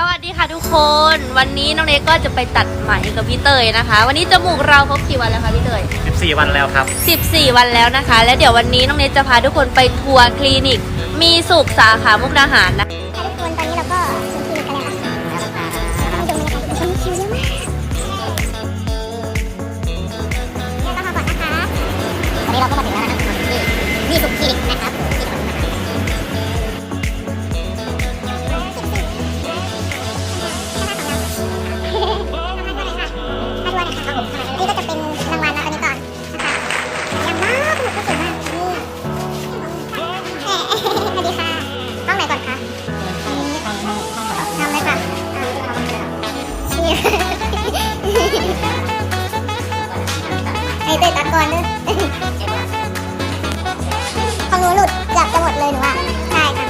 สวัสดีค่ะทุกคน วันนี้น้องเนกก็จะไปตัดไหมกับพี่เตยนะคะ วันนี้จมูกเราครบกี่วันแล้วคะพี่เตย 14 วันแล้วครับ 14 วันแล้วนะคะ และเดี๋ยววันนี้น้องเนกจะพาทุกคนไปทัวร์คลินิก มีสุขสาขามุกดาหารนะค่ะ นี่ก็จะเป็นรางวัลนะอันนี้ก่อนนะคะยังมากสนุกสนุกมากนี่สวัสดีค่ะห้องไหนก่อนคะทำเลยค่ะไอ้เตยตัดก่อนนึของหนูหลุดเกือบจะหมดเลยหนูอะใช่ค่ะ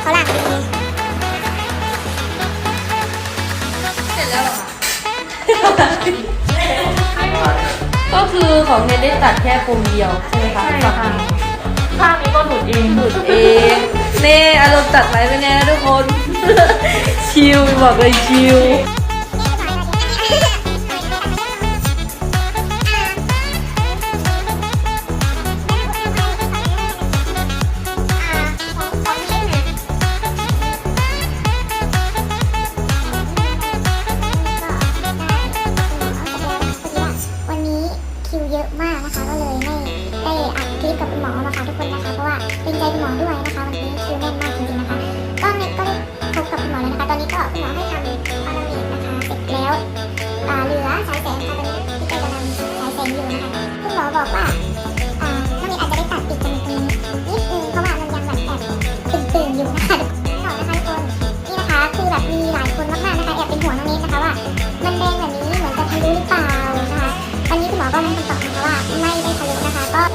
เขาหลักดีเสร็จแล้วหรอคะ ก็คือของเนได้ตัดแค่ปมเดียวใช่ไหมคะใช่ค่ะข้างนี้ก็หลุดเองหลุดเองเน่อารมณ์ตัดไหมเป็นไงนะทุกคน ชิลบอกเลยชิล อะมากนะคะ ก็เลยไม่ได้อัดคลิปกับคุณหมอมาค่ะทุกคนนะคะ เพราะว่าเป็นใจคุณหมอด้วยนะคะวันนี้คิวแน่นมากจริงๆนะคะ ก็เน็ตก็ได้พบกับคุณหมอแล้วนะคะ ตอนนี้ก็คุณหมอให้ทำพารามิดนะคะ เสร็จแล้วอ่าเรือ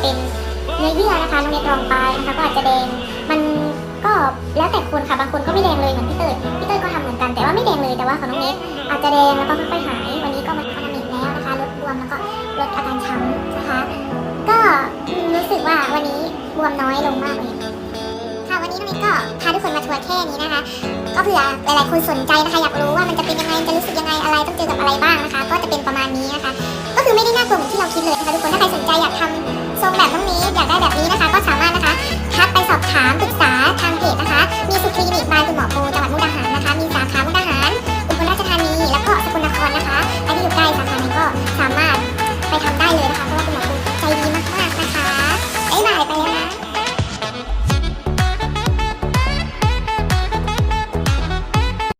เป็นเนื้อเยื่อนะคะน้องเนทรองปลายนะคะก็อาจจะแดงมันก็แล้วแต่คนค่ะบางคนก็ไม่แดงเลยเหมือนพี่เตยพี่เตยก็ทำเหมือนกันแต่ว่าไม่แดงเลยแต่ว่าของน้องเนทอาจจะแดงแล้วก็ค่อยๆหาย วันนี้ก็มาทำพารามิดแล้วนะคะลดบวมแล้วก็ลดอาการช้ำนะคะ ก็รู้สึกว่าวันนี้บวมน้อยลงมากเลยค่ะวันนี้น้องเนทก็พาทุกคนมาทัวร์แค่นี้นะคะ ก็เผื่อหลายๆคนสนใจนะคะอยากรู้ว่ามันจะเป็นยังไงจะรู้สึกยังไงอะไรต้องเจอกับอะไรบ้างนะคะ ก็จะเป็นประมาณนี้นะคะ ก็คือไม่ได้น่ากลัวเหมือนที่เราคิดเลยนะคะทุกคนถ้าใครสนใจอยากทำ